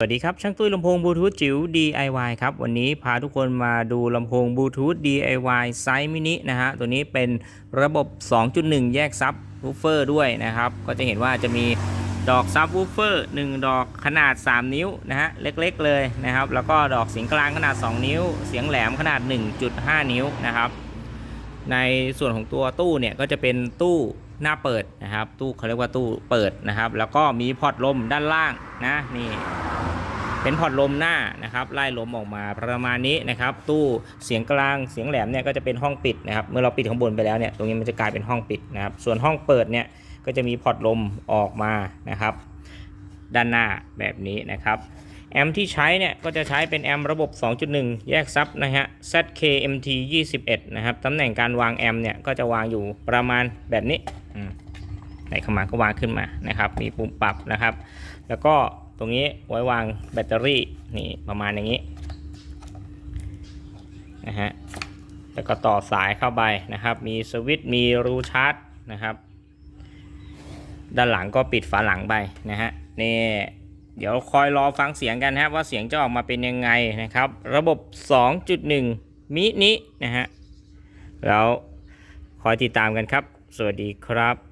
สวัสดีครับ ช่างตุ้ยลำโพงบลูทูธจิ๋ว DIY ครับ วันนี้พาทุกคนมาดูลำโพงบลูทูธ DIY ไซส์มินินะฮะ ตัวนี้เป็นระบบ 2.1 แยกซับวูฟเฟอร์ด้วยนะครับ ก็จะเห็นว่าจะมีดอกซับวูฟเฟอร์1ดอกขนาด 3 นิ้วนะฮะ เล็กๆเลยนะครับ แล้วก็ดอกเสียงกลางขนาด 2 นิ้ว เสียงแหลมขนาด 1.5 นิ้วนะครับ ในส่วนของตัวตู้เนี่ยก็จะเป็นตู้หน้าเปิดนะครับ ตู้เขาเรียกว่าตู้เปิดนะครับ แล้วก็มีพอร์ตลมด้านล่างนะนี่ เป็นพอร์ตลมหน้านะครับไล่ลมออกมาประมาณนี้นะครับ ตู้เสียงกลางเสียงแหลมเนี่ยก็จะเป็นห้องปิดนะครับ เมื่อเราปิดข้างบนไปแล้วเนี่ยตรงนี้มันจะกลายเป็นห้องปิดนะครับ ส่วนห้องเปิดเนี่ยก็จะมีพอร์ตลมออกมานะครับ ด้านหน้าแบบนี้นะครับแอมป์ที่ใช้เนี่ยก็จะใช้เป็นแอมป์ระบบ 2.1 แยกซับนะฮะ ZKMT 21 นะครับตำแหน่งการวางแอมป์เนี่ยก็จะวางอยู่ประมาณแบบนี้อืมไหนเข้ามาก็วางขึ้นมานะครับ มีปุ่มปรับนะครับ แล้วก็ ตรงนี้ไว้วางแบตเตอรี่นี่ประมาณอย่างนี้นะฮะแล้วก็ต่อสายเข้าไปนะครับ มีสวิตช์มีรูชาร์จนะครับ ด้านหลังก็ปิดฝาหลังไปนะฮะนี่เดี๋ยวคอยรอฟังเสียงกันนะครับว่าเสียงจะออกมาเป็นยังไงนะครับ ระบบ 2.1 มินินะฮะแล้วคอยติดตามกันครับ สวัสดีครับ